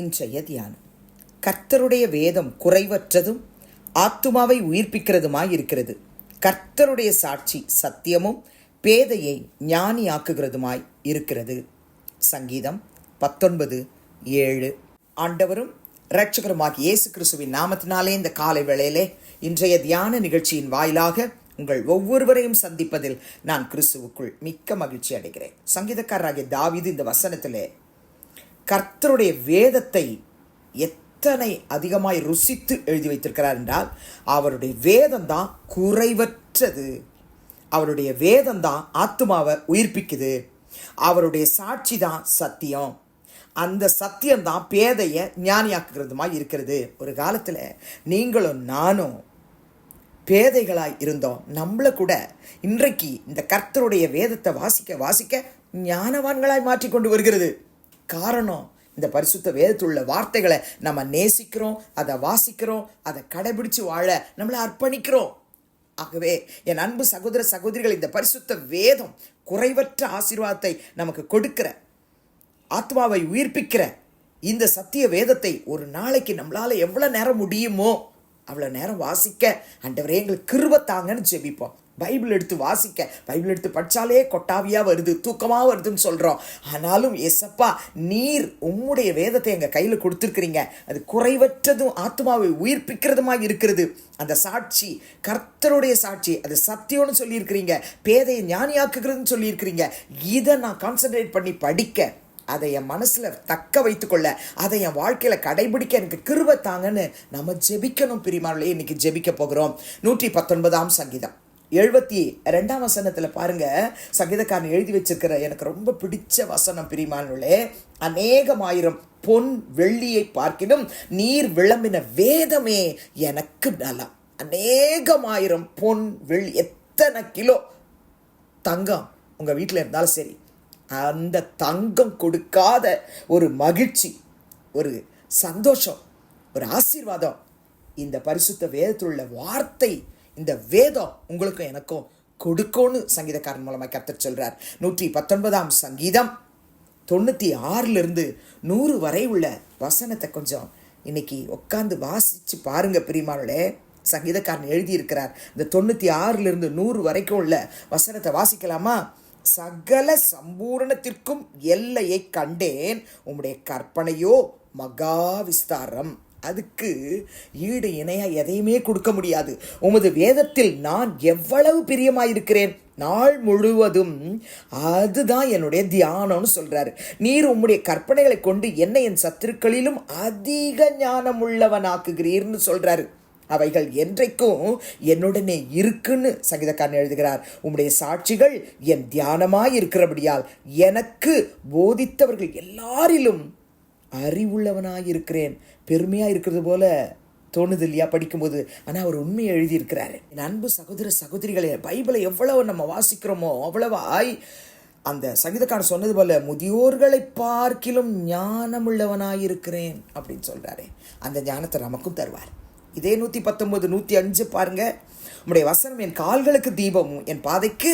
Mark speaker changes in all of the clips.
Speaker 1: இன்றைய தியானம். கர்த்தருடைய வேதம் குறைவற்றதும் ஆத்துமாவை உயிர்ப்பிக்கிறதுமாய் இருக்கிறது கர்த்தருடைய சாட்சி சத்தியமும் பேதையை ஞானியாக்குகிறதுமாய் இருக்கிறது. சங்கீதம் பத்தொன்பது ஏழு. ஆண்டவரும் இரட்சகருமாகிய இயேசு கிறிஸ்துவின் நாமத்தினாலே இந்த காலை வேளையிலே இன்றைய தியான நிகழ்ச்சியின் வாயிலாக உங்கள் ஒவ்வொருவரையும் சந்திப்பதில் நான் கிறிஸ்துவுக்குள் மிக்க மகிழ்ச்சி அடைகிறேன். சங்கீதக்காரராகிய தாவீது இந்த வசனத்திலே கர்த்தருடைய வேதத்தை எத்தனை அதிகமாய் ருசித்து எழுதி வைத்திருக்கிறார் என்றால் அவருடைய வேதம் தான் குறைவற்றது. அவருடைய வேதம் தான் ஆத்மாவை உயிர்ப்பிக்குது. அவருடைய சாட்சி தான் சத்தியம். அந்த சத்தியம்தான் பேதையை ஞானியாக்குகிறதுமாய் இருக்கிறது. ஒரு காலத்தில் நீங்களும் நானும் பேதைகளாய் இருந்தோம். நம்மளை கூட இன்றைக்கு இந்த கர்த்தருடைய வேதத்தை வாசிக்க வாசிக்க ஞானவான்களாய் மாற்றிக்கொண்டு வருகிறது. காரணம். இந்த பரிசுத்த வேதத்துள்ள வார்த்தைகளை நம்ம நேசிக்கிறோம் அதை வாசிக்கிறோம் அதை கடைபிடிச்சு வாழ நம்மளை அர்ப்பணிக்கிறோம். ஆகவே என் அன்பு சகோதர சகோதரிகள் இந்த பரிசுத்த வேதம் குறைவற்ற ஆசீர்வாதத்தை நமக்கு கொடுக்கிற ஆத்மாவை உயிர்ப்பிக்கிற இந்த சத்திய வேதத்தை ஒரு நாளைக்கு நம்மளால் எவ்வளோ நேரம் முடியுமோ அவ்வளோ நேரம் வாசிக்க அண்டவரே எங்களுக்கு கிருவத்தாங்கன்னு தாங்கன்னு ஜெபிப்போம். பைபிள் எடுத்து வாசிக்க பைபிள் எடுத்து படித்தாலே கொட்டாவியாக வருது தூக்கமாக வருதுன்னு சொல்கிறோம் ஆனாலும் எசப்பா நீர் உம்முடைய வேதத்தை எங்கள் கையில் கொடுத்துருக்குறீங்க. அது குறைவற்றதும் ஆத்மாவை உயிர்ப்பிக்கிறதுமாக இருக்கிறது. அந்த சாட்சி கர்த்தருடைய சாட்சி அது சத்தியம்னு சொல்லியிருக்கிறீங்க. பேதையை ஞானியாக்குகிறதுன்னு சொல்லியிருக்கிறீங்க. இதை நான் கான்சன்ட்ரேட் பண்ணி படிக்க அதை என் மனசில் தக்க வைத்துக்கொள்ள அதை என் வாழ்க்கையில் கடைபிடிக்க எனக்கு கிருப தாங்கன்னு நம்ம ஜெபிக்கணும் பிரிமாரிலே இன்னைக்கு ஜெபிக்க போகிறோம். நூற்றி பத்தொன்பதாம் சங்கீதம். எழுபத்தி ரெண்டாம் வசனத்தில் பாருங்க சங்கீதக்காரன் எழுதி வச்சிருக்கிற எனக்கு ரொம்ப பிடிச்ச வசனம் பிரிமானுள்ளே அநேகமாயிரம் பொன் வெள்ளியை பார்க்கினும் நீர் விளம்பின வேதமே எனக்கு நலம். அநேகமாயிரம் பொன் வெள்ளி எத்தனை கிலோ தங்கம் உங்கள் வீட்டில் இருந்தாலும் சரி அந்த தங்கம் கொடுக்காத ஒரு மகிழ்ச்சி ஒரு சந்தோஷம் ஒரு ஆசீர்வாதம் இந்த பரிசுத்த வேதத்தில் உள்ள வார்த்தை இந்த வேதம் உங்களுக்கும் எனக்கும் கொடுக்கும்னு சங்கீதக்காரன் மூலமாக கத்தர் சொல்கிறார் நூற்றி பத்தொன்பதாம் சங்கீதம். தொண்ணூற்றி ஆறிலிருந்து நூறு வரை உள்ள வசனத்தை கொஞ்சம் இன்னைக்கு உட்காந்து வாசித்து பாருங்கள் பிரிமாவளே சங்கீதக்காரன் எழுதியிருக்கிறார். இந்த தொண்ணூற்றி ஆறிலிருந்து நூறு வரைக்கும் உள்ள வசனத்தை வாசிக்கலாமா? சகல சம்பூரணத்திற்கும் எல்லையை கண்டேன். உம்முடைய கற்பனையோ மகா விஸ்தாரம். அதுக்கு ஈடு இணையா எதையுமே கொடுக்க முடியாது. உமது வேதத்தில் நான் எவ்வளவு பிரியமாயிருக்கிறேன்? நாள் முழுவதும் அதுதான் என்னுடைய தியானம்னு சொல்றாரு. நீர் உம்முடைய கற்பனைகளை கொண்டு என்னை என் சத்துருக்களிலும் அதிக ஞானம் உள்ளவனாக்குகிறீர்னு சொல்றாரு. அவைகள் என்றைக்கும் என்னுடனே இருக்குன்னு சங்கீதக்காரன் எழுதுகிறார். உம்முடைய சாட்சிகள் என் தியானமாய் இருக்கிறபடியால் எனக்கு போதித்தவர்கள் எல்லாரிலும் அறிவுள்ளவனாக இருக்கிறேன் பெருமையாக இருக்கிறது போல தோணுது இல்லையா படிக்கும்போது? ஆனால் அவர் உண்மையை எழுதியிருக்கிறாரு. என் அன்பு சகோதர சகோதரிகளே பைபிளை எவ்வளவு நம்ம வாசிக்கிறோமோ அவ்வளவாய் அந்த சங்கீதக்காரன் சொன்னது போல முதியோர்களை பார்க்கிலும் ஞானமுள்ளவனாயிருக்கிறேன் அப்படின்னு சொல்கிறாரு அந்த ஞானத்தை நமக்கும் தருவார். இதே நூற்றி பத்தொம்போது நூற்றி அஞ்சு பாருங்க. நம்முடைய வசனம் என் கால்களுக்கு தீபமும் என் பாதைக்கு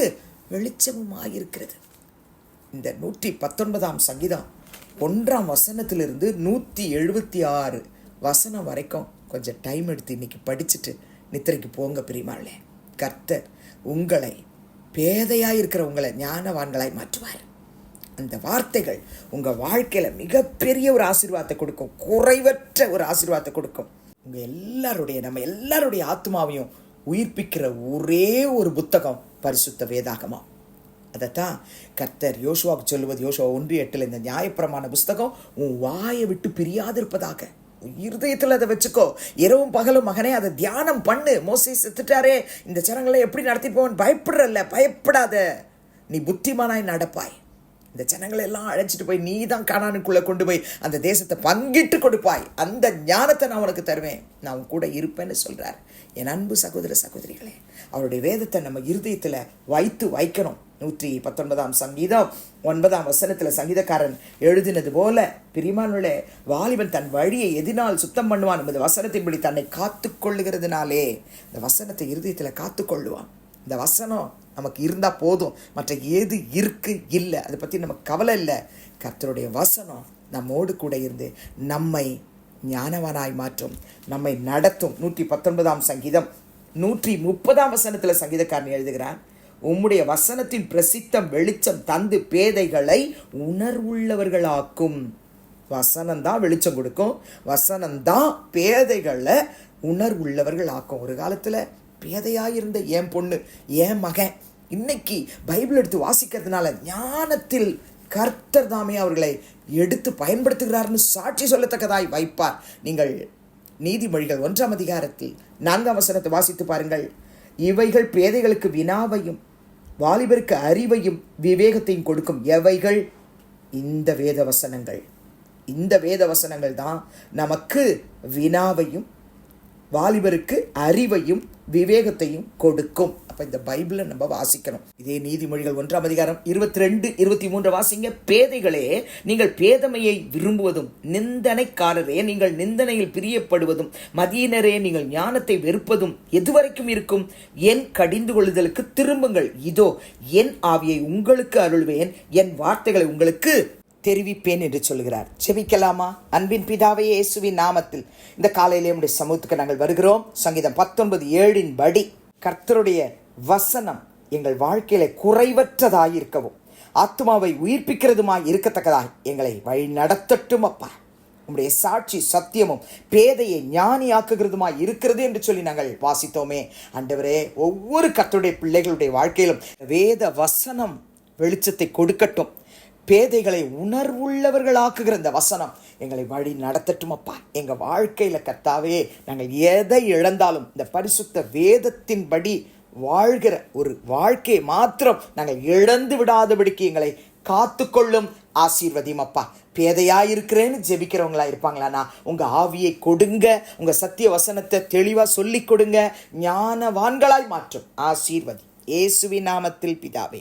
Speaker 1: வெளிச்சமுமாக இருக்கிறது இந்த நூற்றி பத்தொன்பதாம் சங்கீதம் ஒன்றாம் வசனத்திலிருந்து நூற்றி எழுபத்தி ஆறு வசனம் வரைக்கும் கொஞ்சம் டைம் எடுத்து இன்னைக்கு படிச்சுட்டு நித்திரைக்கு போங்க பிரிமாளே கர்த்தர் உங்களை பேதையாக இருக்கிற உங்களை ஞானவான்களாய் மாற்றுவார். அந்த வார்த்தைகள் உங்கள் வாழ்க்கையில் மிகப்பெரிய ஒரு ஆசீர்வாதத்தை கொடுக்கும். குறைவற்ற ஒரு ஆசீர்வாதத்தை கொடுக்கும். உங்கள் எல்லாருடைய நம்ம எல்லாருடைய ஆத்மாவையும் உயிர்ப்பிக்கிற ஒரே ஒரு புத்தகம் பரிசுத்த வேதாகமா அதைத்தான் கர்த்தர் யோசுவாவுக்கு சொல்லுவது யோசுவா ஒன்று எட்டில் இந்த நியாயப்பிரமான புஸ்தகம் உன் வாயை விட்டு பிரியாதிருப்பதாக. இருதயத்தில் அதை வச்சுக்கோ. இரவும் பகலும் மகனே அதை தியானம் பண்ணு. மோசி செத்துட்டாரே. இந்த ஜனங்களை எப்படி நடத்தி போவன் பயப்படுறல்ல பயப்படாத. நீ புத்திமானாய் நடப்பாய். இந்த ஜனங்களை எல்லாம் அழைச்சிட்டு போய் நீ தான் காணானுக்குள்ளே கொண்டு போய் அந்த தேசத்தை பங்கிட்டு கொடுப்பாய். அந்த ஞானத்தை நான் உனக்கு தருவேன். நான் உன் கூட இருப்பேன்னு சொல்கிறார் என் அன்பு சகோதர சகோதரிகளே அவருடைய வேதத்தை நம்ம இருதயத்தில் வைத்து வைக்கணும். நூற்றி பத்தொன்பதாம் சங்கீதம் ஒன்பதாம் வசனத்தில் சங்கீதக்காரன் எழுதினது போல பிரிமானுள்ள வாலிபன் தன் வழியை எதினால் சுத்தம் பண்ணுவான். என்பது வசனத்தின்படி தன்னை காத்து கொள்ளுகிறதுனாலே இந்த வசனத்தை இருதயத்தில் காத்து கொள்ளுவான். இந்த வசனம் நமக்கு இருந்தால் போதும். மற்ற எது இருக்கு? இல்லை. அதை பற்றி நமக்கு கவலை இல்லை. கர்த்தருடைய வசனம் நம்மோடு கூட இருந்து நம்மை ஞானவனாய் மாற்றும். நம்மை நடத்தும். நூற்றி பத்தொன்பதாம் சங்கீதம். நூற்றி முப்பதாம் வசனத்தில் சங்கீதக்காரன் எழுதுகிறான் உம்முடைய வசனத்தின் பிரசித்தம் வெளிச்சம் தந்து பேதைகளை உணர்வுள்ளவர்களாக்கும். வசனம் தான் வெளிச்சம் கொடுக்கும். வசனம் தான் பேதைகளை உணர்வுள்ளவர்கள் ஆக்கும் ஒரு காலத்தில் பேதையாக இருந்த என் பொண்ணு என் மகன். இன்னைக்கு பைபிள் எடுத்து வாசிக்கிறதுனால ஞானத்தில் கர்த்தர் தாமே அவர்களை எடுத்து பயன்படுத்துகிறார்னு சாட்சி சொல்லத்தக்கதாய் வைப்பார். நீங்கள் நீதிமொழிகள் ஒன்றாம் அதிகாரத்தில் நான்காம் வசனத்தை வாசித்து பாருங்கள். இவைகள் பேதைகளுக்கு வினாவையும் வாலிபருக்கு அறிவையும் விவேகத்தையும் கொடுக்கும். எவைகள்? இந்த வேத வசனங்கள் இந்த வேத வசனங்கள் தான் நமக்கு வினாவையும் வாலிபருக்கு அறிவையும் விவேகத்தையும் கொடுக்கும். அப்ப இந்த பைபிளை நம்ம வாசிக்கணும். இதே நீதிமொழிகள் ஒன்றாம் அதிகாரம் இருபத்தி ரெண்டு இருபத்தி மூன்று வாசிங்க. பேதைகளே நீங்கள் பேதமையை விரும்புவதும் நிந்தனைக்காரரே நீங்கள் நிந்தனையில் பிரியப்படுவதும் மதியினரே நீங்கள் ஞானத்தை வெறுப்பதும் எதுவரைக்கும் இருக்கும்? என் கடிந்து கொள்ளுதலுக்கு திரும்புங்கள். இதோ என் ஆவியை உங்களுக்கு அருள்வேன் என் வார்த்தைகளை உங்களுக்கு தெரிவிப்பேன் என்று சொல்கிறார் செபிக்கலாமா? அன்பின் பிதாவே இயேசுவின் நாமத்தில் இந்த காலையிலே நம்முடைய சமூகத்துக்கு நாங்கள் வருகிறோம். சங்கீதம் பத்தொன்பது ஏழின் படி கர்த்தருடைய வசனம் எங்கள் வாழ்க்கையில குறைவற்றதாயிருக்கவும் ஆத்மாவை உயிர்ப்பிக்கிறதுமாய் இருக்கத்தக்கதாய் எங்களை வழி நடத்தட்டும் அப்பா. உம்முடைய சாட்சி சத்தியமும் பேதையை ஞானியாக்குகிறதுமாய் இருக்கிறது என்று சொல்லி நாங்கள் வாசித்தோமே. அண்டவரே ஒவ்வொரு கர்த்தருடைய பிள்ளைகளுடைய வாழ்க்கையிலும் வேத வசனம் வெளிச்சத்தை கொடுக்கட்டும். பேதைகளை உணர்வுள்ளவர்களாக்குகிற இந்த வசனம் எங்களை வழி நடத்தட்டும் அப்பா எங்கள் வாழ்க்கையில் கத்தாவே நாங்கள் எதை இழந்தாலும் இந்த பரிசுத்த வேதத்தின்படி வாழ்கிற ஒரு வாழ்க்கையை மாத்திரம் நாங்கள் இழந்து விடாதபடிக்கு எங்களை காத்துக்கொள்ளும் ஆசீர்வதியும் அப்பா பேதையா இருக்கிறேன்னு ஜெபிக்கிறவங்களா இருப்பாங்களாண்ணா. உங்க ஆவியை கொடுங்க உங்க சத்திய வசனத்தை தெளிவா சொல்லி கொடுங்க ஞானவான்களாய் மாற்றும். ஆசீர்வதி. இயேசுவின் நாமத்தில் பிதாவே